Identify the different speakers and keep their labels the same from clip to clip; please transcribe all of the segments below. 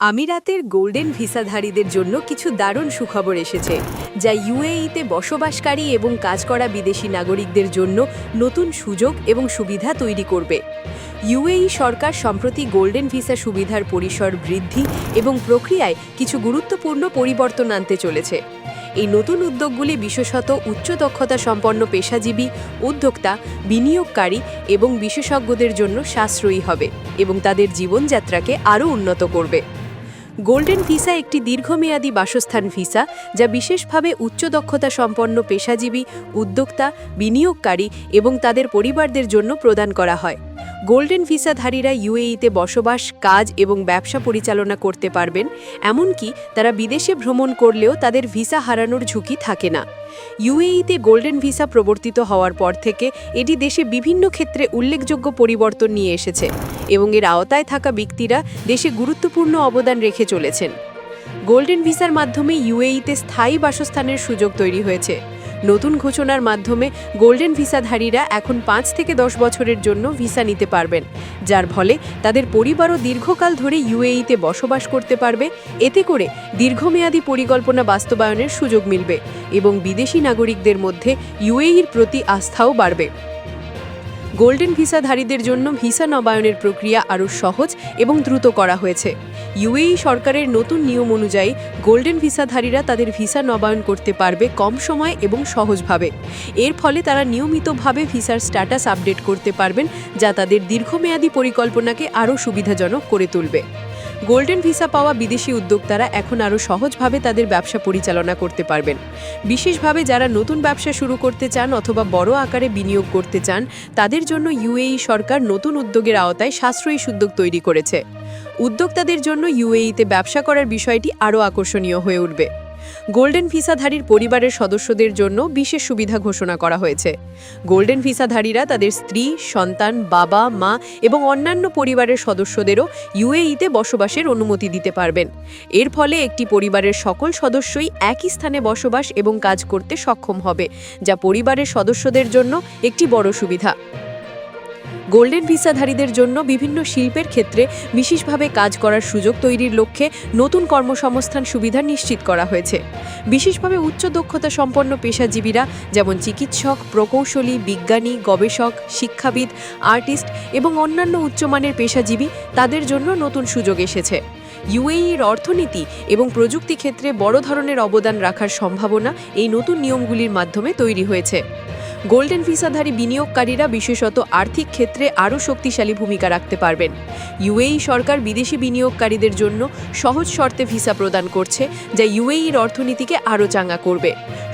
Speaker 1: আমিরাতের গোল্ডেন ভিসাধারীদের জন্য কিছু দারুণ সুখবর এসেছে, যা ইউএইতে বসবাসকারী এবং কাজ করা বিদেশি নাগরিকদের জন্য নতুন সুযোগ এবং সুবিধা তৈরি করবে। ইউএই সরকার সম্প্রতি গোল্ডেন ভিসা সুবিধার পরিসর বৃদ্ধি এবং প্রক্রিয়ায় কিছু গুরুত্বপূর্ণ পরিবর্তন আনতে চলেছে। এই নতুন উদ্যোগগুলি বিশেষত উচ্চ দক্ষতা সম্পন্ন পেশাজীবী, উদ্যোক্তা, বিনিয়োগকারী এবং বিশেষজ্ঞদের জন্য সাশ্রয়ী হবে এবং তাদের জীবনযাত্রাকে আরও উন্নত করবে। গোল্ডেন ভিসা একটি দীর্ঘমেয়াদী বাসস্থান ভিসা, যা বিশেষভাবে উচ্চ দক্ষতা সম্পন্ন পেশাজীবী, উদ্যোক্তা, বিনিয়োগকারী এবং তাদের পরিবারদের জন্য প্রদান করা হয়। গোল্ডেন ভিসাধারীরা ইউএইতে বসবাস, কাজ এবং ব্যবসা পরিচালনা করতে পারবেন, এমনকি তারা বিদেশে ভ্রমণ করলেও তাদের ভিসা হারানোর ঝুঁকি থাকে না। ইউএইতে গোল্ডেন ভিসা প্রবর্তিত হওয়ার পর থেকে এটি দেশে বিভিন্ন ক্ষেত্রে উল্লেখযোগ্য পরিবর্তন নিয়ে এসেছে এবং এর আওতায় থাকা ব্যক্তিরা দেশে গুরুত্বপূর্ণ অবদান রেখে চলেছেন। গোল্ডেন ভিসার মাধ্যমে ইউএইতে স্থায়ী বাসস্থানের সুযোগ তৈরি হয়েছে। নতুন ঘোষণার মাধ্যমে গোল্ডেন ভিসাধারীরা এখন পাঁচ থেকে দশ বছরের জন্য ভিসা নিতে পারবেন, যার ফলে তাদের পরিবারও দীর্ঘকাল ধরে ইউএইতে বসবাস করতে পারবে। এতে করে দীর্ঘমেয়াদী পরিকল্পনা বাস্তবায়নের সুযোগ মিলবে এবং বিদেশি নাগরিকদের মধ্যে ইউএইর প্রতি আস্থাও বাড়বে। গোল্ডেন ভিসাধারীদের জন্য ভিসা নবায়নের প্রক্রিয়া আরও সহজ এবং দ্রুত করা হয়েছে। ইউএই সরকারের নতুন নিয়ম অনুযায়ী গোল্ডেন ভিসাধারীরা তাদের ভিসা নবায়ন করতে পারবে কম সময় এবং সহজভাবে। এর ফলে তারা নিয়মিতভাবে ভিসার স্ট্যাটাস আপডেট করতে পারবেন, যা তাদের দীর্ঘমেয়াদী পরিকল্পনাকে আরও সুবিধাজনক করে তুলবে। গোল্ডেন ভিসা পাওয়া বিদেশি উদ্যোক্তারা এখন আরও সহজভাবে তাদের ব্যবসা পরিচালনা করতে পারবেন। বিশেষভাবে যারা নতুন ব্যবসা শুরু করতে চান অথবা বড় আকারে বিনিয়োগ করতে চান, তাদের জন্য ইউএই সরকার নতুন উদ্যোগের আওতায় সাশ্রয়ী উদ্যোগ তৈরি করেছে। উদ্যোক্তাদের জন্য ইউএইতে ব্যবসা করার বিষয়টি আরও আকর্ষণীয় হয়ে উঠবে। গোল্ডেন ভিসাধারীর পরিবারের সদস্যদের জন্য বিশেষ সুবিধা ঘোষণা করা হয়েছে। গোল্ডেন ভিসাধারীরা তাদের স্ত্রী, সন্তান, বাবা, মা এবং অন্যান্য পরিবারের সদস্যদেরও ইউএইতে বসবাসের অনুমতি দিতে পারবেন। এর ফলে একটি পরিবারের সকল সদস্যই একই স্থানে বসবাস এবং কাজ করতে সক্ষম হবে, যা পরিবারের সদস্যদের জন্য একটি বড় সুবিধা। গোল্ডেন ভিসাধারীদের জন্য বিভিন্ন শিল্পের ক্ষেত্রে বিশেষভাবে কাজ করার সুযোগ তৈরির লক্ষ্যে নতুন কর্মসংস্থান সুবিধা নিশ্চিত করা হয়েছে। বিশেষভাবে উচ্চ দক্ষতা সম্পন্ন পেশাজীবীরা যেমন চিকিৎসক, প্রকৌশলী, বিজ্ঞানী, গবেষক, শিক্ষাবিদ, আর্টিস্ট এবং অন্যান্য উচ্চমানের পেশাজীবী তাদের জন্য নতুন সুযোগ এসেছে। ইউএইর অর্থনীতি এবং প্রযুক্তি ক্ষেত্রে বড় ধরনের অবদান রাখার সম্ভাবনা এই নতুন নিয়মগুলির মাধ্যমে তৈরি হয়েছে। গোল্ডেন ভিসাধারী বিনিয়োগকারীরা বিশেষত আর্থিক ক্ষেত্রে আরও শক্তিশালী ভূমিকা রাখতে পারবেন। ইউএই সরকার বিদেশি বিনিয়োগকারীদের জন্য সহজ শর্তে ভিসা প্রদান করছে, যা ইউএইর অর্থনীতিকে আরও চাঙ্গা করবে।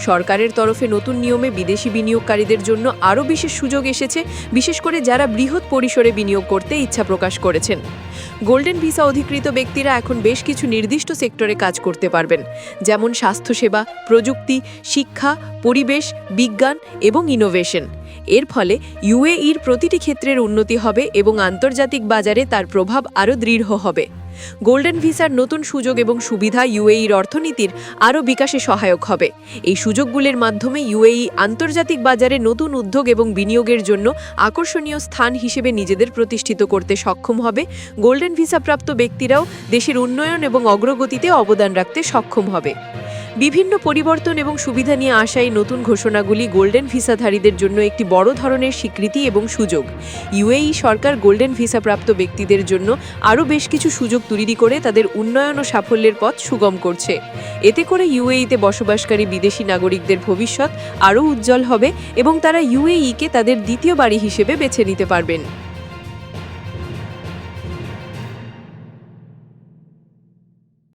Speaker 1: সরকারের তরফে নতুন নিয়মে বিদেশি বিনিয়োগকারীদের জন্য আরও বিশেষ সুযোগ এসেছে, বিশেষ করে যারা বৃহৎ পরিসরে বিনিয়োগ করতে ইচ্ছা প্রকাশ করেছেন। গোল্ডেন ভিসা অধিকৃত ব্যক্তিরা এখন বেশ কিছু নির্দিষ্ট সেক্টরে কাজ করতে পারবেন, যেমন স্বাস্থ্যসেবা, প্রযুক্তি, শিক্ষা, পরিবেশ, বিজ্ঞান এবং ইনোভেশন। এর ফলে ইউএইর প্রতিটি ক্ষেত্রের উন্নতি হবে এবং আন্তর্জাতিক বাজারে তার প্রভাব আরও দৃঢ় হবে। গোল্ডেন ভিসার নতুন সুযোগ এবং সুবিধা ইউএইর অর্থনীতির আরও বিকাশে সহায়ক হবে। এই সুযোগগুলির মাধ্যমে ইউএই আন্তর্জাতিক বাজারে নতুন উদ্যোগ এবং বিনিয়োগের জন্য আকর্ষণীয় স্থান হিসেবে নিজেদের প্রতিষ্ঠিত করতে সক্ষম হবে। গোল্ডেন ভিসাপ্রাপ্ত ব্যক্তিরাও দেশের উন্নয়ন এবং অগ্রগতিতে অবদান রাখতে সক্ষম হবে। বিভিন্ন পরিবর্তন এবং সুবিধা নিয়ে আসা এই নতুন ঘোষণাগুলি গোল্ডেন ভিসাধারীদের জন্য একটি বড় ধরনের স্বীকৃতি এবং সুযোগ। ইউএই সরকার গোল্ডেন ভিসাপ্রাপ্ত ব্যক্তিদের জন্য আরও বেশ কিছু সুযোগ তৈরি করে তাদের উন্নয়ন ও সাফল্যের পথ সুগম করছে। এতে করে ইউএইতে বসবাসকারী বিদেশি নাগরিকদের ভবিষ্যৎ আরও উজ্জ্বল হবে এবং তারা ইউএইকে তাদের দ্বিতীয় বাড়ি হিসেবে বেছে নিতে পারবেন।